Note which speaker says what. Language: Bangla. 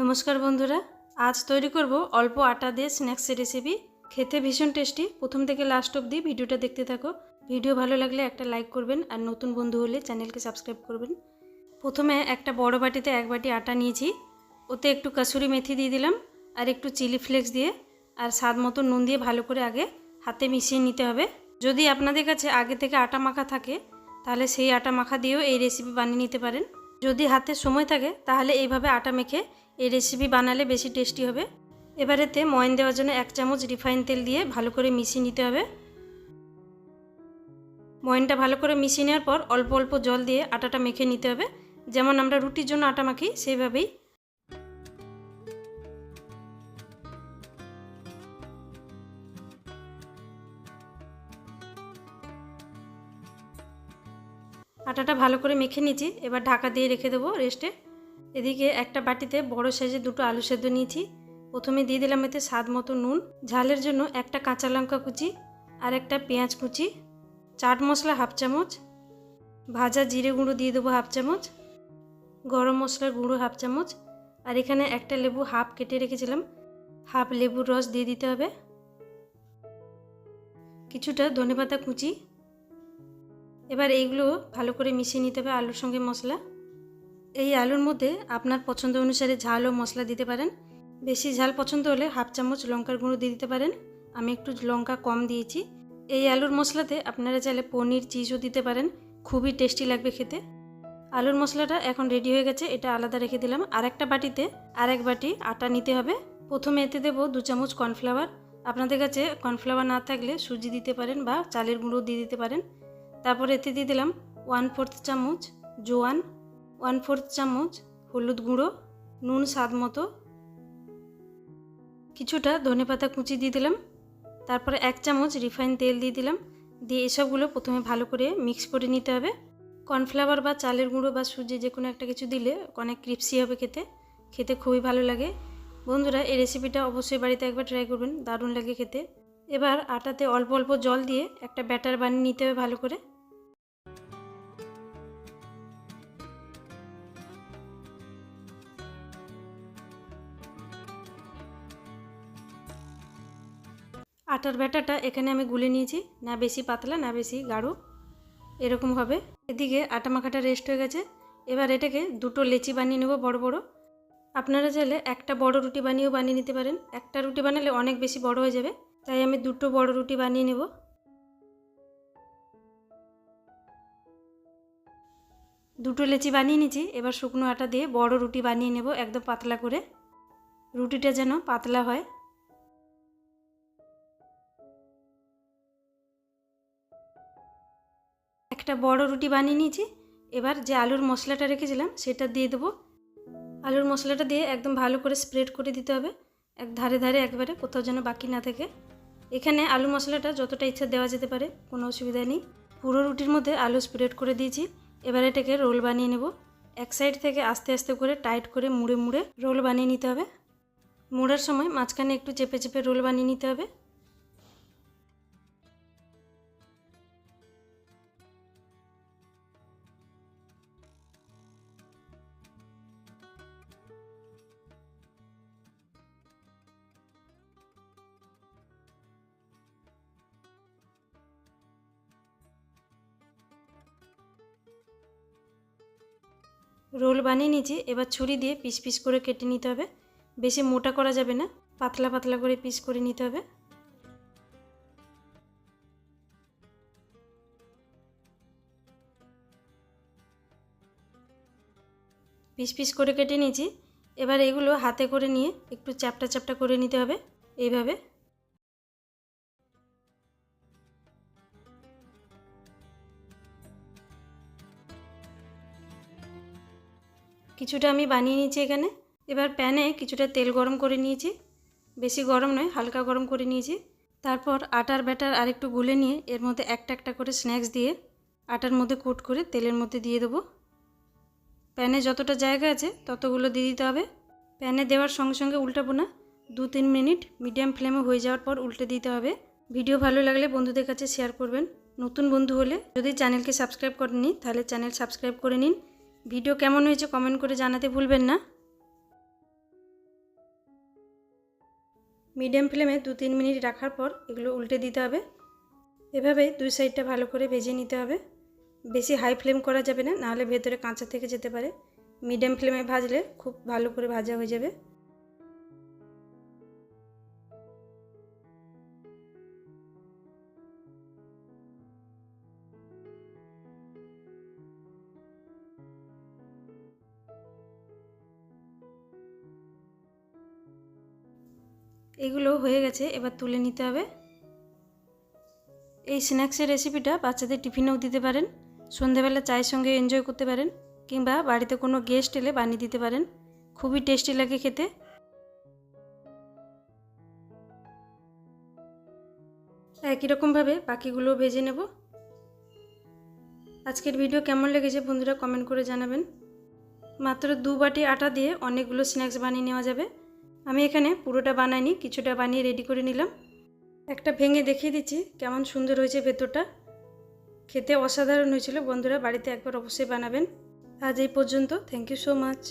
Speaker 1: নমস্কার বন্ধুরা, আজ তৈরি করব অল্প আটা দিয়ে স্ন্যাক্সের রেসিপি খেতে ভীষণ টেস্টি প্রথম থেকে লাস্ট অবধি ভিডিওটা দেখতে থাকো। ভিডিও ভালো লাগলে একটা লাইক করবেন আর নতুন বন্ধু হলে চ্যানেলকে সাবস্ক্রাইব করবেন। প্রথমে একটা বড় বাটিতে এক বাটি আটা নিয়েছি। ওতে একটু কাসুরি মেথি দিয়ে দিলাম আর একটু চিলি ফ্লেক্স দিয়ে। আর স্বাদ মতো নুন দিয়ে ভালো করে আগে হাতে মিশিয়ে নিতে হবে। যদি আপনাদের কাছে আগে থেকে আটা মাখা থাকে, তাহলে সেই আটা মাখা দিয়েও এই রেসিপি বানিয়ে নিতে পারেন। যদি হাতে সময় থাকে, তাহলে এইভাবে আটা মেখে এই রেসিপি বানালে বেশি টেস্টি হবে। এবারেতে ময়ন দেওয়ার জন্য এক চামচ রিফাইন তেল দিয়ে ভালো করে মিশিয়ে নিতে হবে। ময়নটা ভালো করে মিশিয়ে নেওয়ার পর অল্প অল্প জল দিয়ে আটাটা মেখে নিতে হবে। যেমন আমরা রুটির জন্য আটা মাখি, সেইভাবেই। আটাটা ভালো করে মেখে নিয়েছি। এবার ঢাকা দিয়ে রেখে দেবো রেস্টে এদিকে একটা বাটিতে বড় সাইজের দুটো আলু সেদ্ধ নিয়েছি। প্রথমে দিয়ে দিলাম এতে স্বাদ মতো নুন, ঝালের জন্য একটা কাঁচা লঙ্কা কুচি আর একটা পেঁয়াজ কুচি, চাট মশলা হাফ চামচ, ভাজা জিরে গুঁড়ো দিয়ে দেবো হাফ চামচ, গরম মশলার গুঁড়ো হাফ চামচ আর এখানে একটা লেবু হাফ কেটে রেখেছিলাম। হাফ লেবুর রস দিয়ে দিতে হবে। কিছুটা ধনেপাতা কুচি। এবার এইগুলো ভালো করে মিশিয়ে নিতে হবে আলুর সঙ্গে মশলা। এই আলুর মধ্যে আপনার পছন্দ অনুসারে ঝাল ও মশলা দিতে পারেন। বেশি ঝাল পছন্দ হলে হাফ চামচ লঙ্কার গুঁড়ো দিয়ে দিতে পারেন। আমি একটু লঙ্কা কম দিয়েছি। এই আলুর মশলাতে আপনারা চাইলে পনির, চিজও দিতে পারেন। খুবই টেস্টি লাগবে খেতে। আলুর মশলাটা এখন রেডি হয়ে গেছে, এটা আলাদা রেখে দিলাম। আর একটা বাটিতে আর এক বাটি আটা নিতে হবে। প্রথমে এতে দেবো দু চামচ কর্নফ্লাওয়ার। আপনাদের কাছে কর্নফ্লাওয়ার না থাকলে সুজি দিতে পারেন বা চালের গুঁড়ো দিয়ে দিতে পারেন। তারপর এতে দিয়ে দিলাম ওয়ান ফোর্থ চামচ জোয়ান। ওয়ান ফোর্থ চামচ হলুদ গুঁড়ো, নুন স্বাদ মতো। কিছুটা ধনেপাতা কুচি দিয়ে দিলাম। তারপরে এক চামচ রিফাইন তেল দিয়ে দিলাম। দিয়ে এসবগুলো প্রথমে ভালো করে মিক্স করে নিতে হবে। কর্নফ্লাওয়ার বা চালের গুঁড়ো বা সুজি যে কোনো একটা কিছু দিলে অনেক ক্রিপসি হবে খেতে। খেতে খুবই ভালো লাগে। বন্ধুরা, এই রেসিপিটা অবশ্যই বাড়িতে একবার ট্রাই করবেন। দারুণ লাগে খেতে। এবার আটাতে অল্প অল্প জল দিয়ে একটা ব্যাটার বানিয়ে নিতে হবে ভালো করে। আটার ব্যাটারটা এখানে আমি গুলে নিয়েছি, না বেশি পাতলা, না বেশি গাঢ়। এরকম হবে। এদিকে আটা মাখাটা রেস্ট হয়ে গেছে। এবার এটাকে দুটো লেচি বানিয়ে নেব বড় বড়। আপনারা চাইলে একটা বড় রুটি বানিয়েও বানিয়ে নিতে পারেন। একটা রুটি বানালে অনেক বেশি বড় হয়ে যাবে। তাই আমি দুটো বড় রুটি বানিয়ে নেব। দুটো লেচি বানিয়ে নিয়েছি। এবার শুকনো আটা দিয়ে বড় রুটি বানিয়ে নেব, একদম পাতলা করে। রুটিটা যেন পাতলা হয়। একটা বড় রুটি বানিয়ে নিয়েছি। এবার যে আলুর মশলাটা রেখেছিলাম, সেটা দিয়ে দেবো। আলুর মশলাটা দিয়ে একদম ভালো করে স্প্রেড করে দিতে হবে। এক ধারে ধারে একবারে, কোথাও যেন বাকি না থাকে। এখানে আলু মশলাটা যতটা ইচ্ছা দেওয়া যেতে পারে, কোনো অসুবিধা নেই। পুরো রুটির মধ্যে আলু স্প্রেড করে দিয়েছি। এবার এটাকে রোল বানিয়ে নেব। এক সাইড থেকে আস্তে আস্তে করে টাইট করে মুড়ে মুড়ে রোল বানিয়ে নিতে হবে। মুড়ার সময় মাঝখানে একটু চেপে চেপে রোল বানিয়ে নিতে হবে। রোল বানিয়ে নিয়েছি এবার ছুরি দিয়ে পিস পিস করে কেটে নিতে হবে। বেশি মোটা করা যাবে না, পাতলা পাতলা করে পিস করে নিতে হবে। পিস পিস করে কেটে নিয়েছি। এবার এগুলো হাতে করে নিয়ে একটু চ্যাপটা চ্যাপটা করে নিতে হবে, এইভাবে। কিছুটা আমি বানিয়ে নিয়েছি এখানে। এবার প্যানে কিছুটা তেল গরম করে নিয়েছি। বেশি গরম নয়, হালকা গরম করে নিয়েছি। তারপর আটার ব্যাটার আরেকটু গুলে নিয়ে এর মধ্যে একটা একটা করে স্ন্যাক্স দিয়ে আটার মধ্যে কোট করে তেলের মধ্যে দিয়ে দেবো। প্যানে যতটা জায়গা আছে ততগুলো দিয়ে দিতে হবে। প্যানে দেওয়ার সঙ্গে সঙ্গে উল্টাবো না। দু তিন মিনিট মিডিয়াম ফ্লেমে হয়ে যাওয়ার পর উল্টে দিতে হবে। ভিডিও ভালো লাগলে বন্ধুদের কাছে শেয়ার করবেন। নতুন বন্ধু হলে যদি চ্যানেলকে সাবস্ক্রাইব করেননি, তাহলে চ্যানেল সাবস্ক্রাইব করে নিন। ভিডিও কেমন হয়েছে কমেন্ট করে জানাতে ভুলবেন না। মিডিয়াম ফ্লেমে দু তিন মিনিট রাখার পর এগুলো উল্টে দিতে হবে। এভাবে দুই সাইডটা ভালো করে ভেজে নিতে হবে। বেশি হাই ফ্লেম করা যাবে না, নাহলে ভেতরে কাঁচা থেকে যেতে পারে। মিডিয়াম ফ্লেমে ভাজলে খুব ভালো করে ভাজা হয়ে যাবে। এগুলো হয়ে গেছে, এবার তুলে নিতে হবে। এই স্ন্যাক্সের রেসিপিটা বাচ্চাদের টিফিনেও দিতে পারেন, সন্ধেবেলা চায়ের সঙ্গে এনজয় করতে পারেন, কিংবা বাড়িতে কোনো গেস্ট এলে বানিয়ে দিতে পারেন। খুবই টেস্টি লাগে খেতে। একই রকমভাবে বাকিগুলো ভেজে নেব। আজকের ভিডিও কেমন লেগেছে বন্ধুরা কমেন্ট করে জানাবেন। মাত্র দু বাটি আটা দিয়ে অনেকগুলো স্ন্যাক্স বানিয়ে নেওয়া যাবে। আমি এখানে পুরোটা বানাইনি, কিছুটা বানিয়ে রেডি করে নিলাম। একটা ভেঙে দেখিয়ে দিচ্ছি কেমন সুন্দর হয়েছে ভেতরটা। খেতে অসাধারণ হয়েছিল বন্ধুরা, বাড়িতে একবার অবশ্যই বানাবেন। আজ এই পর্যন্ত থ্যাংক ইউ সো মাচ